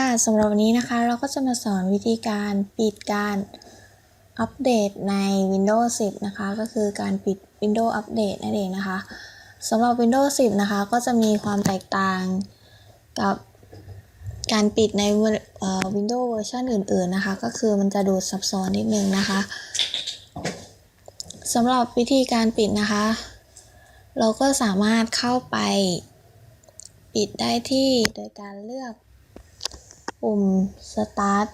ค่ะสำหรับวันนี้นะคะเราก็จะมาสอนวิธีการปิดการอัปเดตใน Windows 10 นะคะ ก็คือการปิด Windows Update นั่นเองนะคะสำหรับ Windows 10 นะคะ ก็จะมีความแตกต่างกับการปิดใน Windows เวอร์ชันอื่น ๆ นะคะ ก็คือมันจะดูซับซ้อนนิดนึงนะคะสำหรับวิธีการปิดนะคะ เราก็สามารถเข้าไปปิดได้ที่โดยการเลือก ปุ่ม start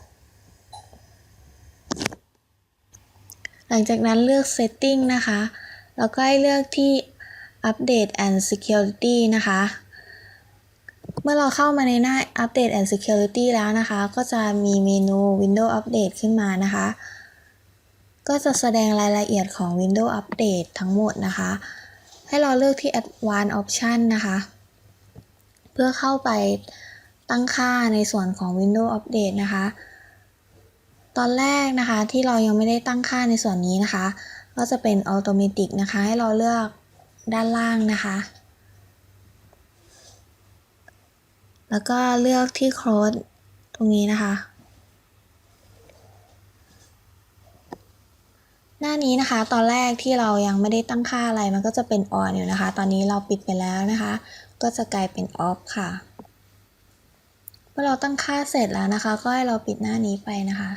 หลังจากนั้นเลือก setting นะคะ แล้วก็ให้เลือกที่ update and security นะคะ เมื่อเราเข้ามาในหน้า update and security แล้วนะคะ ก็จะมีเมนู Windows Update ขึ้นมานะคะ ก็จะแสดงรายละเอียดของ Windows Update ทั้งหมดนะคะ ให้เราเลือกที่ Advanced Option นะคะ เพื่อเข้าไป ตั้งค่าในส่วนของ Windows Update นะคะ ตอนแรกนะคะที่เรายังไม่ได้ตั้งค่าในส่วนนี้นะคะ ก็จะเป็น Automatic นะคะ ให้เราเลือกด้านล่างนะคะ แล้วก็เลือกที่ Close ตรงนี้นะคะ หน้านี้นะคะ ตอนแรกที่เรายังไม่ได้ตั้งค่าอะไรมันก็จะเป็น On อยู่นะคะ ตอนนี้เราปิดไปแล้วนะคะ ก็จะกลายเป็น Off ค่ะ เมื่อเราตั้งค่าเสร็จแล้วนะคะ ก็ให้เราปิดหน้านี้ไปนะคะ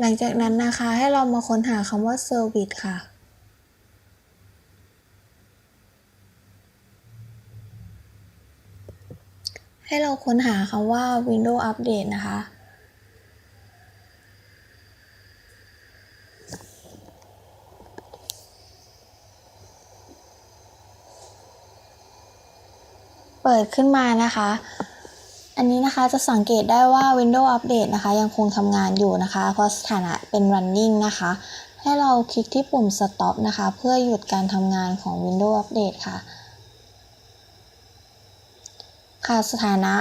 หลังจากนั้นนะคะให้เรามาค้นหาคำว่า Service ค่ะให้เราค้นหาคำว่า Windows Update นะคะ เปิดขึ้นมานะคะ อันนี้นะคะจะสังเกตได้ว่า Windows Update นะคะ ยังคงทำงานอยู่นะคะ เพราะสถานะเป็น running นะคะ ให้เราคลิกที่ปุ่ม stop นะคะ เพื่อหยุดการทำงานของ Windows Update ค่ะ ค่ะสถานะ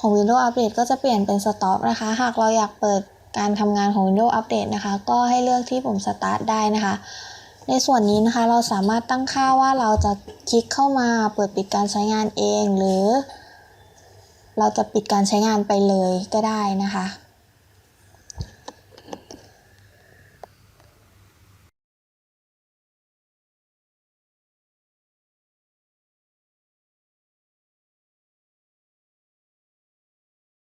ของ Windows Update ก็จะเปลี่ยนเป็น stop นะคะ หากเราอยากเปิดการทำงานของ Windows Update นะคะ ก็ให้เลือกที่ปุ่ม start ได้นะคะ ในส่วนนี้นะคะเราสามารถตั้งค่าว่าเราจะคลิกเข้ามาเปิดปิดการใช้งานเอง หรือ เราจะปิดการใช้งานไปเลยก็ได้นะคะ